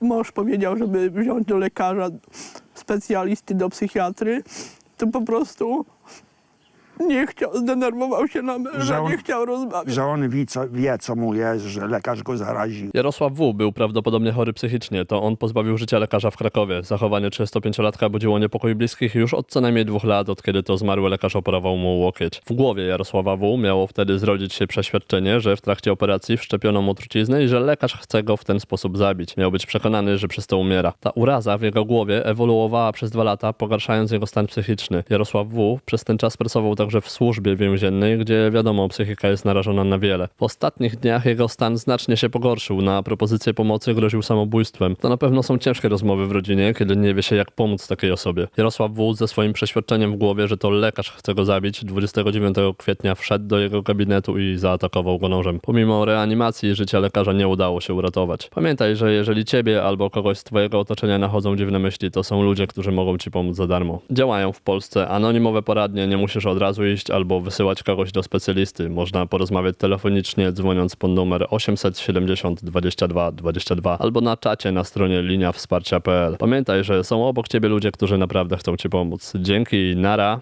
mąż powiedział, żeby wziąć do lekarza, specjalisty, do psychiatry, to po prostu nie chciał, zdenerwował się na męża, Że on- nie chciał rozmawiać. Że on wie co, wie, co mu jest, że lekarz go zaraził. Jarosław W. był prawdopodobnie chory psychicznie. To on pozbawił życia lekarza w Krakowie. Zachowanie 35-latka budziło niepokój bliskich już od co najmniej dwóch lat, od kiedy to zmarły lekarz operował mu łokieć. W głowie Jarosława W. miało wtedy zrodzić się przeświadczenie, że w trakcie operacji wszczepiono mu truciznę i że lekarz chce go w ten sposób zabić. Miał być przekonany, że przez to umiera. Ta uraza w jego głowie ewoluowała przez dwa lata, pogarszając jego stan psychiczny. Jarosław W. przez ten czas pracował także w służbie więziennej, gdzie wiadomo, psychika jest narażona na wiele. W ostatnich dniach jego stan znacznie się pogorszył. Na propozycję pomocy groził samobójstwem. To na pewno są ciężkie rozmowy w rodzinie, kiedy nie wie się jak pomóc takiej osobie. Jarosław W. ze swoim przeświadczeniem w głowie, że to lekarz chce go zabić, 29 kwietnia wszedł do jego gabinetu i zaatakował go nożem. Pomimo reanimacji życia lekarza nie udało się uratować. Pamiętaj, że jeżeli ciebie albo kogoś z twojego otoczenia nachodzą dziwne myśli, to są ludzie, którzy mogą ci pomóc za darmo. Działają w Polsce anonimowe poradnie, nie musisz od razu iść albo wysyłać kogoś do specjalisty. Można porozmawiać telefonicznie, dzwoniąc pod numer 870 22 22 albo na czacie na stronie liniawsparcia.pl. Pamiętaj, że są obok ciebie ludzie, którzy naprawdę chcą ci pomóc. Dzięki, nara.